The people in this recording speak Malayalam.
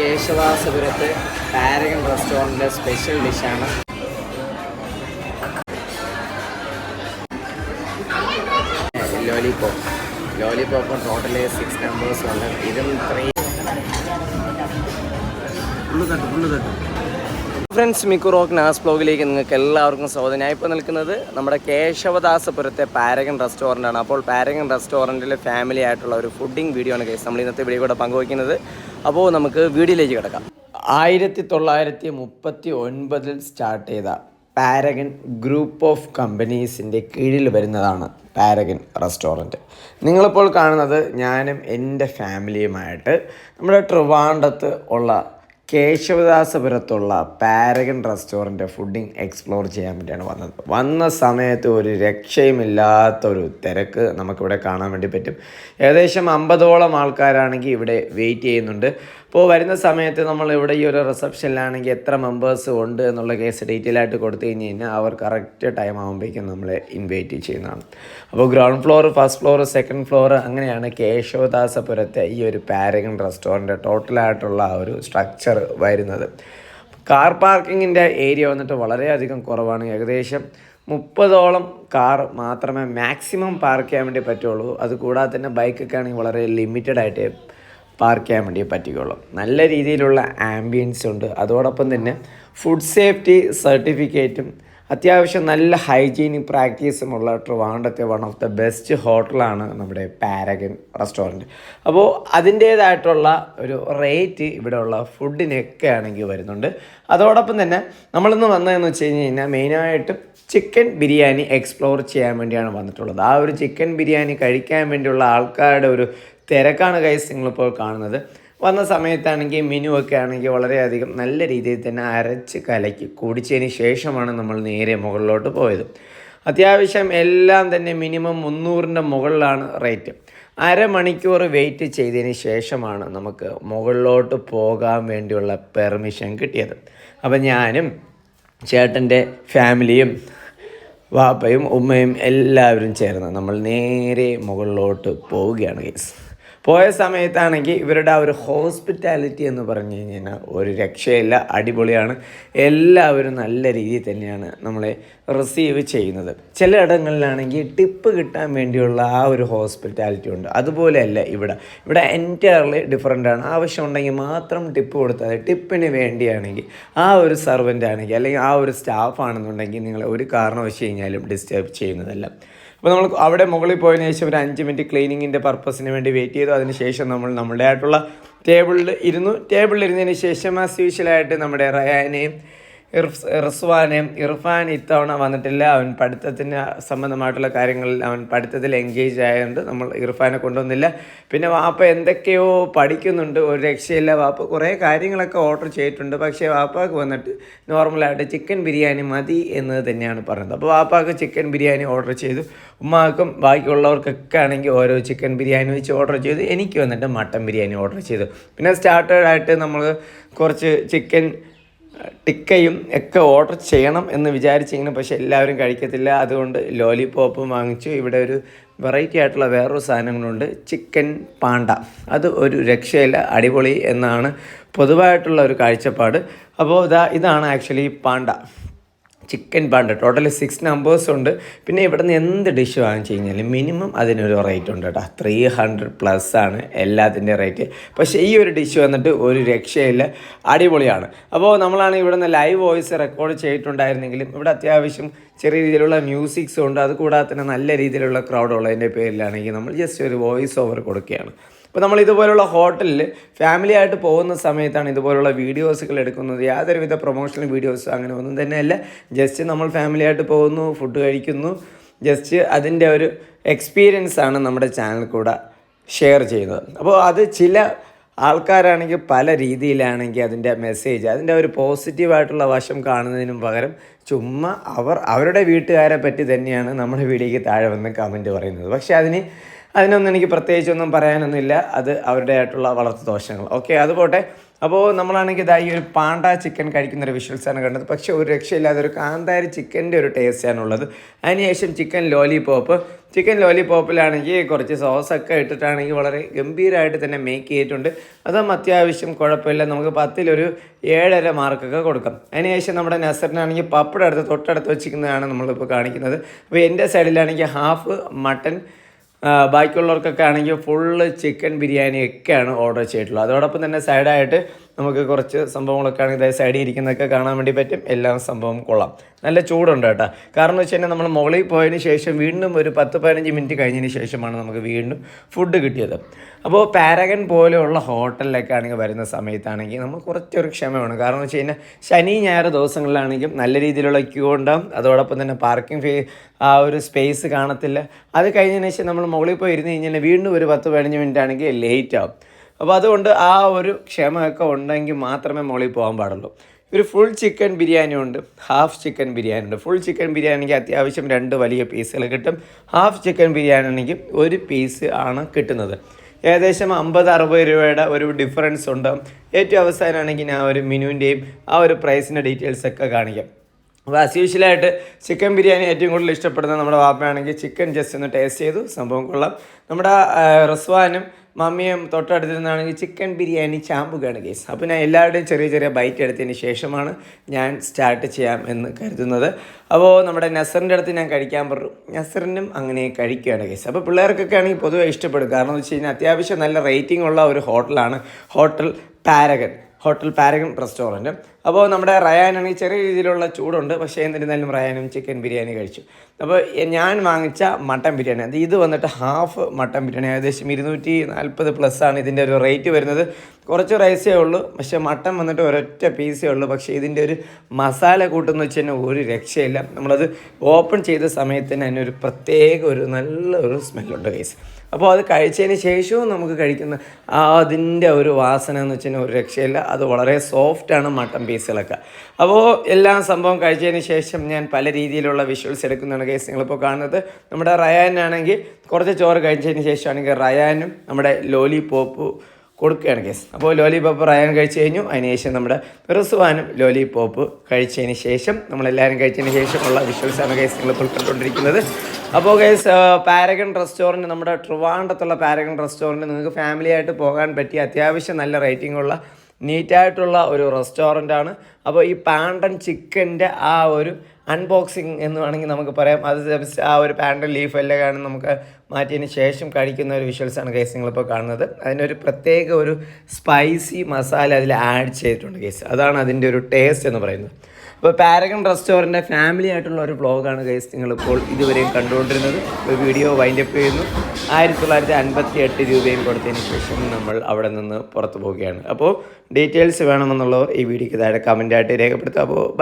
കേശവാസപുരത്ത് പാരഗൺ റെസ്റ്റോറന്റിലെ സ്പെഷ്യൽ ഡിഷാണ്. Lollipop. Lollipop total six numbers ഉണ്ട്. ഇതും ത്രീ ഫ്രണ്ട്സ് മിക്കു റോക്ക് നാസ് ബ്ലോഗിലേക്ക് നിങ്ങൾക്ക് എല്ലാവർക്കും സ്വാഗതം. ഞാൻ ഇപ്പോൾ നിൽക്കുന്നത് നമ്മുടെ കേശവദാസപുരത്തെ പാരഗൺ റെസ്റ്റോറന്റ് ആണ് അപ്പോൾ പാരഗൺ റെസ്റ്റോറന്റിലെ ഫാമിലി ആയിട്ടുള്ള ഒരു ഫുഡിംഗ് വീഡിയോ ആണ് കേസ് നമ്മൾ ഇന്നത്തെ വീഡിയോ കൂടെ പങ്കുവയ്ക്കുന്നത്. അപ്പോൾ നമുക്ക് വീഡിയോയിലേക്ക് കിടക്കാം. ആയിരത്തി തൊള്ളായിരത്തി മുപ്പത്തി ഒൻപതിൽ സ്റ്റാർട്ട് ചെയ്ത പാരഗൻ ഗ്രൂപ്പ് ഓഫ് കമ്പനീസിന്റെ കീഴിൽ വരുന്നതാണ് പാരഗൺ റെസ്റ്റോറന്റ്. നിങ്ങളിപ്പോൾ കാണുന്നത് ഞാനും എന്റെ ഫാമിലിയുമായിട്ട് നമ്മുടെ ട്രിവാൻഡത്ത് ഉള്ള കേശവദാസപുരത്തുള്ള പാരഗൺ റെസ്റ്റോറന്റ് ഫുഡിങ് എക്സ്പ്ലോർ ചെയ്യാൻ വേണ്ടിയാണ് വന്നത്. വന്ന സമയത്ത് ഒരു രക്ഷയുമില്ലാത്തൊരു തിരക്ക് നമുക്കിവിടെ കാണാൻ വേണ്ടി പറ്റും. ഏകദേശം അമ്പതോളം ആൾക്കാരാണെങ്കിൽ ഇവിടെ വെയിറ്റ് ചെയ്യുന്നുണ്ട്. അപ്പോൾ വരുന്ന സമയത്ത് നമ്മൾ ഇവിടെ ഈ ഒരു റിസപ്ഷനിലാണെങ്കിൽ എത്ര മെമ്പേഴ്സ് ഉണ്ട് എന്നുള്ള കേസ് ഡീറ്റെയിൽ ആയിട്ട് കൊടുത്തു കഴിഞ്ഞ് കഴിഞ്ഞാൽ അവർ കറക്റ്റ് ടൈം ആകുമ്പോഴേക്കും നമ്മളെ ഇൻവൈറ്റ് ചെയ്യുന്നതാണ്. അപ്പോൾ ground floor first floor second floor അങ്ങനെയാണ് കേശവദാസപുരത്തെ ഈ ഒരു പാരഗൺ റെസ്റ്റോറന്റ് ടോട്ടലായിട്ടുള്ള ആ ഒരു സ്ട്രക്ചർ വരുന്നത്. കാർ പാർക്കിങ്ങിന്റെ ഏരിയ വന്നിട്ട് വളരെയധികം കുറവാണ്. ഏകദേശം മുപ്പതോളം കാർ മാത്രമേ മാക്സിമം പാർക്ക് ചെയ്യാൻ വേണ്ടി പറ്റുള്ളൂ. അതുകൂടാതെ തന്നെ ബൈക്കൊക്കെ ആണെങ്കിൽ വളരെ ലിമിറ്റഡ് ആയിട്ട് പാർക്ക് ചെയ്യാൻ വേണ്ടി പറ്റുകയുള്ളൂ നല്ല രീതിയിലുള്ള ആംബിയൻസ് ഉണ്ട്. അതോടൊപ്പം തന്നെ ഫുഡ് സേഫ്റ്റി സർട്ടിഫിക്കറ്റും അത്യാവശ്യം നല്ല ഹൈജീനിക് പ്രാക്ടീസും പ്രാക്ടീസുമുള്ള ട്രിവാൻഡത്തെ വൺ ഓഫ് ദ ബെസ്റ്റ് ഹോട്ടലാണ് നമ്മുടെ പാരഗൻ റെസ്റ്റോറന്റ് അപ്പോൾ അതിന്റേതായിട്ടുള്ള ഒരു റേറ്റ് ഇവിടെയുള്ള ഫുഡിനൊക്കെ ആണെങ്കിൽ വരുന്നുണ്ട്. അതോടൊപ്പം തന്നെ നമ്മളിന്ന് വന്നതെന്ന് വെച്ച് കഴിഞ്ഞ് കഴിഞ്ഞാൽ മെയിനായിട്ട് ചിക്കൻ ബിരിയാണി എക്സ്പ്ലോർ ചെയ്യാൻ വേണ്ടിയാണ് വന്നിട്ടുള്ളത്. ആ ഒരു ചിക്കൻ ബിരിയാണി കഴിക്കാൻ വേണ്ടിയുള്ള ആൾക്കാരുടെ ഒരു തിരക്കാണ് കൈസ് നിങ്ങളിപ്പോൾ കാണുന്നത്. വന്ന സമയത്താണെങ്കിൽ മെനു ഒക്കെ ആണെങ്കിൽ വളരെയധികം നല്ല രീതിയിൽ തന്നെ അരച്ച് കലക്കി കുടിച്ചതിന് ശേഷമാണ് നമ്മൾ നേരെ മുകളിലോട്ട് പോയത്. അത്യാവശ്യം എല്ലാം തന്നെ മിനിമം മുന്നൂറിന്റെ മുകളിലാണ് റേറ്റ് അരമണിക്കൂർ വെയിറ്റ് ചെയ്തതിന് ശേഷമാണ് നമുക്ക് മുകളിലോട്ട് പോകാൻ വേണ്ടിയുള്ള പെർമിഷൻ കിട്ടിയത്. അപ്പം ഞാനും ചേട്ടന്റെ ഫാമിലിയും വാപ്പയും ഉമ്മയും എല്ലാവരും ചേർന്ന് നമ്മൾ നേരെ മുകളിലോട്ട് പോവുകയാണ് കേസ് പോയ സമയത്താണെങ്കിൽ ഇവരുടെ ആ ഒരു ഹോസ്പിറ്റാലിറ്റി എന്ന് പറഞ്ഞു കഴിഞ്ഞാൽ ഒരു രക്ഷയില്ല അടിപൊളിയാണ്. എല്ലാവരും നല്ല രീതിയിൽ തന്നെയാണ് നമ്മളെ റിസീവ് ചെയ്യുന്നത്. ചിലയിടങ്ങളിലാണെങ്കിൽ ടിപ്പ് കിട്ടാൻ വേണ്ടിയുള്ള ആ ഒരു ഹോസ്പിറ്റാലിറ്റി ഉണ്ട്. അതുപോലെയല്ല ഇവിടെ. ഇവിടെ എന്റയർലി ഡിഫറെന്റ് ആണ്. ആവശ്യമുണ്ടെങ്കിൽ മാത്രം ടിപ്പ് കൊടുത്താൽ ടിപ്പിന് വേണ്ടിയാണെങ്കിൽ ആ ഒരു സർവന്റ് ആണെങ്കിൽ അല്ലെങ്കിൽ ആ ഒരു സ്റ്റാഫ് ആണെന്നുണ്ടെങ്കിൽ നിങ്ങൾ ഒരു കാരണവശാലും ഡിസ്റ്റർബ് ചെയ്യുന്നതല്ല. അപ്പോൾ നമ്മൾ അവിടെ മുകളിൽ പോയതിനു ശേഷം ഒരു അഞ്ച് മിനിറ്റ് ക്ലീനിങ്ങിന്റെ പർപ്പസിന് വേണ്ടി വെയിറ്റ് ചെയ്തു. അതിന് ശേഷം നമ്മൾ നമ്മുടെ ആയിട്ടുള്ള ടേബിളിൽ ഇരുന്നു. ടേബിളിൽ ഇരുന്നതിന് ശേഷം ആസ് യൂഷ്വലായിട്ട് നമ്മുടെ റയാനെയും ഇർഫ് റിസ്വാനെയും ഇർഫാൻ ഇത്തവണ വന്നിട്ടില്ല. അവൻ പഠിത്തത്തിന് സംബന്ധമായിട്ടുള്ള കാര്യങ്ങളിൽ അവൻ പഠിത്തത്തിൽ എൻഗേജ് ആയതുകൊണ്ട് നമ്മൾ ഇർഫാനെ കൊണ്ടുവന്നില്ല. പിന്നെ വാപ്പ എന്തൊക്കെയോ പഠിക്കുന്നുണ്ട്. ഒരു രക്ഷയില്ല. വാപ്പ കുറേ കാര്യങ്ങളൊക്കെ ഓർഡർ ചെയ്തിട്ടുണ്ട്. പക്ഷേ വാപ്പാക്ക് വന്നിട്ട് നോർമലായിട്ട് ചിക്കൻ ബിരിയാണി മതി എന്ന് തന്നെയാണ് പറയുന്നത് അപ്പോൾ വാപ്പാക്ക് ചിക്കൻ ബിരിയാണി ഓർഡർ ചെയ്തു. ഉമ്മാക്കും ബാക്കിയുള്ളവർക്കൊക്കെ ആണെങ്കിൽ ഓരോ ചിക്കൻ ബിരിയാണി വെച്ച് ഓർഡർ ചെയ്തു. എനിക്ക് വന്നിട്ട് മട്ടൻ ബിരിയാണി ഓർഡർ ചെയ്തു. പിന്നെ സ്റ്റാർട്ടേഡായിട്ട് നമ്മൾ കുറച്ച് ചിക്കൻ ടിക്കയും ഒക്കെ ഓർഡർ ചെയ്യണം എന്ന് വിചാരിച്ചിങ്ങനെ പക്ഷേ എല്ലാവരും കഴിക്കത്തില്ല. അതുകൊണ്ട് ലോലിപോപ്പും വാങ്ങിച്ചു. ഇവിടെ ഒരു വെറൈറ്റി ആയിട്ടുള്ള വേറൊരു സാധനങ്ങളുണ്ട്. Chicken panda. അത് ഒരു രക്ഷയില്ല. അടിപൊളി എന്നാണ് പൊതുവായിട്ടുള്ള ഒരു കാഴ്ചപ്പാട്. അപ്പോൾ ഇതാ ഇതാണ് actually panda. Chicken panda total six numbers ഉണ്ട്. പിന്നെ ഇവിടെ നിന്ന് എന്ത് ഡിഷ് വാങ്ങിച്ചു കഴിഞ്ഞാലും മിനിമം അതിനൊരു റേറ്റ് ഉണ്ട് കേട്ടോ. ത്രീ ഹൺഡ്രഡ് പ്ലസ് ആണ് എല്ലാത്തിന്റെ റേറ്റ് പക്ഷേ ഈ ഒരു ഡിഷ് വന്നിട്ട് ഒരു രക്ഷയില്ല. അടിപൊളിയാണ്. അപ്പോൾ നമ്മളാണ് ഇവിടെ നിന്ന് ലൈവ് വോയിസ് റെക്കോർഡ് ചെയ്തിട്ടുണ്ടായിരുന്നെങ്കിലും ഇവിടെ അത്യാവശ്യം ചെറിയ രീതിയിലുള്ള മ്യൂസിക്സും ഉണ്ട്. അതുകൂടാതെ തന്നെ നല്ല രീതിയിലുള്ള ക്രൗഡ് ഉള്ളതിന്റെ പേരിലാണെങ്കിൽ നമ്മൾ ജസ്റ്റ് ഒരു വോയിസ് ഓവർ കൊടുക്കുകയാണ്. അപ്പോൾ നമ്മൾ ഇതുപോലുള്ള ഹോട്ടലിൽ ഫാമിലി ആയിട്ട് പോകുന്ന സമയത്താണ് ഇതുപോലുള്ള വീഡിയോസുകൾ എടുക്കുന്നത്. യാതൊരുവിധ പ്രൊമോഷണൽ വീഡിയോസ് അങ്ങനെ ഒന്നും തന്നെയല്ല. ജസ്റ്റ് നമ്മൾ ഫാമിലി ആയിട്ട് പോകുന്നു ഫുഡ് കഴിക്കുന്നു. ജസ്റ്റ് അതിന്റെ ഒരു എക്സ്പീരിയൻസ് ആണ് നമ്മുടെ ചാനൽ കൂടെ ഷെയർ ചെയ്യുന്നത്. അപ്പോൾ അത് ചില ആൾക്കാരാണെങ്കിൽ പല രീതിയിലാണെങ്കിൽ അതിന്റെ മെസ്സേജ് അതിന്റെ ഒരു പോസിറ്റീവായിട്ടുള്ള വശം കാണുന്നതിനും പകരം ചുമ്മാ അവർ അവരുടെ വീട്ടുകാരെ പറ്റി തന്നെയാണ് നമ്മുടെ വീഡിയോയ്ക്ക് താഴെ വന്ന് കമന്റ് പറയുന്നത്. പക്ഷേ അതിന് അതിനൊന്നും എനിക്ക് പ്രത്യേകിച്ചൊന്നും പറയാനൊന്നുമില്ല. അത് അവരുടെ ആയിട്ടുള്ള വളർത്തു ദോഷങ്ങൾ. ഓക്കെ അതുപോട്ടെ അപ്പോൾ നമ്മളാണെങ്കിൽ ഇതായി ഒരു പാണ്ട ചിക്കൻ കഴിക്കുന്ന ഒരു വിഷ്വൽസാണ് കണ്ടത്. പക്ഷേ ഒരു രക്ഷയില്ലാതെ ഒരു കാന്താരി ചിക്കന്റെ ഒരു ടേസ്റ്റാണുള്ളത്. അതിനുശേഷം ചിക്കൻ ലോലിപോപ്പ്. ചിക്കൻ ലോലിപോപ്പിലാണെങ്കിൽ കുറച്ച് സോസൊക്കെ ഇട്ടിട്ടാണെങ്കിൽ വളരെ ഗംഭീരമായിട്ട് തന്നെ മേക്ക് ചെയ്തിട്ടുണ്ട്. അതും അത്യാവശ്യം കുഴപ്പമില്ല. നമുക്ക് പത്തിലൊരു ഏഴര മാർക്കൊക്കെ കൊടുക്കാം. അതിനുശേഷം നമ്മുടെ നസറിനാണെങ്കിൽ പപ്പടം അടുത്ത് തൊട്ടടുത്ത് വെച്ചിരിക്കുന്നതാണ് നമ്മളിപ്പോൾ കാണിക്കുന്നത്. അപ്പോൾ എന്റെ സൈഡിലാണെങ്കിൽ ഹാഫ് മട്ടൻ ബാക്കിയുള്ളവർക്കൊക്കെ ആണെങ്കിൽ ഫുള്ള് ചിക്കൻ ബിരിയാണി ഒക്കെയാണ് ഓർഡർ ചെയ്തിട്ടുള്ളത്. അതോടൊപ്പം തന്നെ സൈഡായിട്ട് നമുക്ക് കുറച്ച് സംഭവങ്ങളൊക്കെ ആണെങ്കിൽ സൈഡിൽ ഇരിക്കുന്നതൊക്കെ കാണാൻ വേണ്ടി പറ്റും. എല്ലാ സംഭവം കൊള്ളാം. നല്ല ചൂടുണ്ട് കേട്ടോ. കാരണം വെച്ച് കഴിഞ്ഞാൽ നമ്മൾ മുകളിൽ പോയതിന് ശേഷം വീണ്ടും ഒരു പത്ത് പതിനഞ്ച് മിനിറ്റ് കഴിഞ്ഞതിന് ശേഷമാണ് നമുക്ക് വീണ്ടും ഫുഡ് കിട്ടിയത്. അപ്പോൾ പാരഗൻ പോലെയുള്ള ഹോട്ടലിലൊക്കെ ആണെങ്കിൽ വരുന്ന സമയത്താണെങ്കിൽ നമ്മൾ കുറച്ചൊരു ക്ഷമയാണ്. കാരണം വെച്ച് കഴിഞ്ഞാൽ ശനി ഞായർ ദിവസങ്ങളിലാണെങ്കിൽ നല്ല രീതിയിലുള്ള ക്യൂ ഉണ്ടാകും അതോടൊപ്പം തന്നെ പാർക്കിംഗ് ഫീ ആ ഒരു സ്പേസ് കാണത്തില്ല. അത് കഴിഞ്ഞതിന് ശേഷം നമ്മൾ മുകളിൽ പോയി ഇരുന്ന് കഴിഞ്ഞാൽ വീണ്ടും ഒരു പത്ത് പതിനഞ്ച് മിനിറ്റ് ആണെങ്കിൽ ലേറ്റ് ആവും. അപ്പോൾ അതുകൊണ്ട് ആ ഒരു ക്ഷമയൊക്കെ ഉണ്ടെങ്കിൽ മാത്രമേ മുകളിൽ പോകാൻ പാടുള്ളൂ. ഒരു ഫുൾ ചിക്കൻ ബിരിയാണി ഉണ്ട്. ഹാഫ് ചിക്കൻ ബിരിയാണി ഉണ്ട്. ഫുൾ ചിക്കൻ ബിരിയാണിക്ക് അത്യാവശ്യം രണ്ട് വലിയ പീസുകൾ കിട്ടും. ഹാഫ് ചിക്കൻ ബിരിയാണി ആണെങ്കിൽ ഒരു പീസ് ആണ് കിട്ടുന്നത്. ഏകദേശം അമ്പത് അറുപത് രൂപയുടെ ഒരു ഡിഫറൻസ് ഉണ്ട്. ഏറ്റവും അവസാനമാണെങ്കിൽ ഞാൻ ഒരു മിനുവിന്റെയും ആ ഒരു പ്രൈസിന്റെ ഡീറ്റെയിൽസ് ഒക്കെ കാണിക്കാം. അപ്പോൾ ആസ് യൂഷ്വലായിട്ട് ചിക്കൻ ബിരിയാണി ഏറ്റവും കൂടുതൽ ഇഷ്ടപ്പെടുന്ന നമ്മുടെ വാപ്പയാണെങ്കിൽ ചിക്കൻ ജസ്റ്റ് ഒന്ന് ടേസ്റ്റ് ചെയ്തു. സംഭവം കൊള്ളാം. നമ്മുടെ റസ്വാനും മമ്മിയും തൊട്ടടുത്തിരുന്നാണെങ്കിൽ ചിക്കൻ ബിരിയാണി ചാമ്പുകയാണ് കേസ്. അപ്പോൾ ഞാൻ എല്ലാവരുടെയും ചെറിയ ചെറിയ ബൈറ്റ് എടുത്തതിന് ശേഷമാണ് ഞാൻ സ്റ്റാർട്ട് ചെയ്യാം എന്ന് കരുതുന്നത്. അപ്പോൾ നമ്മുടെ നസറിന്റെ അടുത്ത് ഞാൻ കഴിക്കാൻ പറഞ്ഞു. നസറിനും അങ്ങനെ കഴിക്കുകയാണ് കേസ്. അപ്പോൾ പിള്ളേർക്കൊക്കെ ആണെങ്കിൽ പൊതുവെ ഇഷ്ടപ്പെടും. കാരണം എന്ന് വെച്ച് കഴിഞ്ഞാൽ അത്യാവശ്യം നല്ല റേറ്റിംഗ് ഉള്ള ഒരു ഹോട്ടലാണ് hotel Paragon hotel Paragon restaurant അപ്പോൾ നമ്മുടെ റയാനാണെങ്കിൽ ചെറിയ രീതിയിലുള്ള ചൂടുണ്ട്. പക്ഷേ എന്നിരുന്നാലും റയാനും ചിക്കൻ ബിരിയാണി കഴിച്ചു. അപ്പോൾ ഞാൻ വാങ്ങിച്ച മട്ടൻ ബിരിയാണി. അത് ഇത് വന്നിട്ട് ഹാഫ് മട്ടൻ ബിരിയാണി. ഏകദേശം ഇരുന്നൂറ്റി നാൽപ്പത് പ്ലസ് ആണ് ഇതിന്റെ ഒരു റേറ്റ് വരുന്നത്. കുറച്ച് റൈസേ ഉള്ളൂ. പക്ഷേ മട്ടൻ വന്നിട്ട് ഒരൊറ്റ പീസേ ഉള്ളൂ. പക്ഷേ ഇതിന്റെ ഒരു മസാല കൂട്ടെന്ന് വെച്ച് കഴിഞ്ഞാൽ ഒരു രക്ഷയില്ല. നമ്മളത് ഓപ്പൺ ചെയ്ത സമയത്ത് തന്നെ അതിനൊരു പ്രത്യേക ഒരു നല്ലൊരു സ്മെല്ലുണ്ട് കേസ് അപ്പോൾ അത് കഴിച്ചതിന് ശേഷവും നമുക്ക് കഴിക്കുന്ന അതിന്റെ ഒരു വാസന എന്ന് വെച്ചാൽ ഒരു രക്ഷയില്ല. അത് വളരെ സോഫ്റ്റാണ് മട്ടൻ പീസുകളൊക്കെ അപ്പോൾ എല്ലാ സംഭവം കഴിച്ചതിന് ശേഷം ഞാൻ പല രീതിയിലുള്ള വിഷ്വൽസ് എടുക്കുന്നതാണ് കേസ് നിങ്ങളിപ്പോൾ കാണുന്നത്. നമ്മുടെ റയാനാണെങ്കിൽ കുറച്ച് ചോറ് കഴിച്ചതിന് ശേഷമാണെങ്കിൽ റയാനും നമ്മുടെ ലോലി പോപ്പ് കൊടുക്കുകയാണ് കേസ് അപ്പോൾ ലോലി പോപ്പ് റയാൻ കഴിച്ചു കഴിഞ്ഞു. അതിനുശേഷം നമ്മുടെ റിസ്വാനും ലോലിപോപ്പ് കഴിച്ചതിന് ശേഷം നമ്മളെല്ലാവരും കഴിച്ചതിന് ശേഷമുള്ള വിഷ്വൽസാണ് കേസ് നിങ്ങളിപ്പോൾ കണ്ടുകൊണ്ടിരിക്കുന്നത്. അപ്പോൾ കേസ് പാരഗൺ റെസ്റ്റോറന്റ് നമ്മുടെ ട്രിവാണ്ടത്തുള്ള പാരഗൺ റെസ്റ്റോറന്റ് നിങ്ങൾക്ക് ഫാമിലിയായിട്ട് പോകാൻ പറ്റിയ അത്യാവശ്യം നല്ല റേറ്റിംഗ് ഉള്ള നീറ്റായിട്ടുള്ള ഒരു റെസ്റ്റോറന്റ് ആണ് അപ്പോൾ ഈ പാണ്ടൻ ചിക്കന്റെ ആ ഒരു അൺബോക്സിങ് എന്ന് വേണമെങ്കിൽ നമുക്ക് പറയാം. അത് ജസ്റ്റ് ആ ഒരു പാൻഡൻ ലീഫ് എല്ലാം കാണും നമുക്ക് മാറ്റിയതിന് ശേഷം കഴിക്കുന്ന ഒരു വിഷ്വൽസ് വിഷ്വൽസാണ് കേസ് നിങ്ങളിപ്പോൾ കാണുന്നത്. അതിനൊരു പ്രത്യേക ഒരു സ്പൈസി മസാല അതിൽ ആഡ് ചെയ്തിട്ടുണ്ട് കേസ് അതാണ് അതിന്റെ ഒരു ടേസ്റ്റ് എന്ന് പറയുന്നത്. അപ്പോൾ പാരഗൺ റെസ്റ്റോറന്റിന്റെ ഫാമിലി ആയിട്ടുള്ള ഒരു വ്ളോഗാണ് ഗൈസ് നിങ്ങളിപ്പോൾ ഇതുവരെയും കണ്ടുകൊണ്ടിരുന്നത്. ഒരു വീഡിയോ വൈൻഡപ്പ് ചെയ്യുന്നു. ആയിരത്തി തൊള്ളായിരത്തി അൻപത്തി എട്ട് രൂപയും കൊടുത്തതിന് ശേഷം നമ്മൾ അവിടെ നിന്ന് പുറത്തു പോവുകയാണ്. അപ്പോൾ ഡീറ്റെയിൽസ് വേണമെന്നുള്ളവർ ഈ വീഡിയോക്ക് താഴെ കമന്റായിട്ട് രേഖപ്പെടുത്തുക. അപ്പോൾ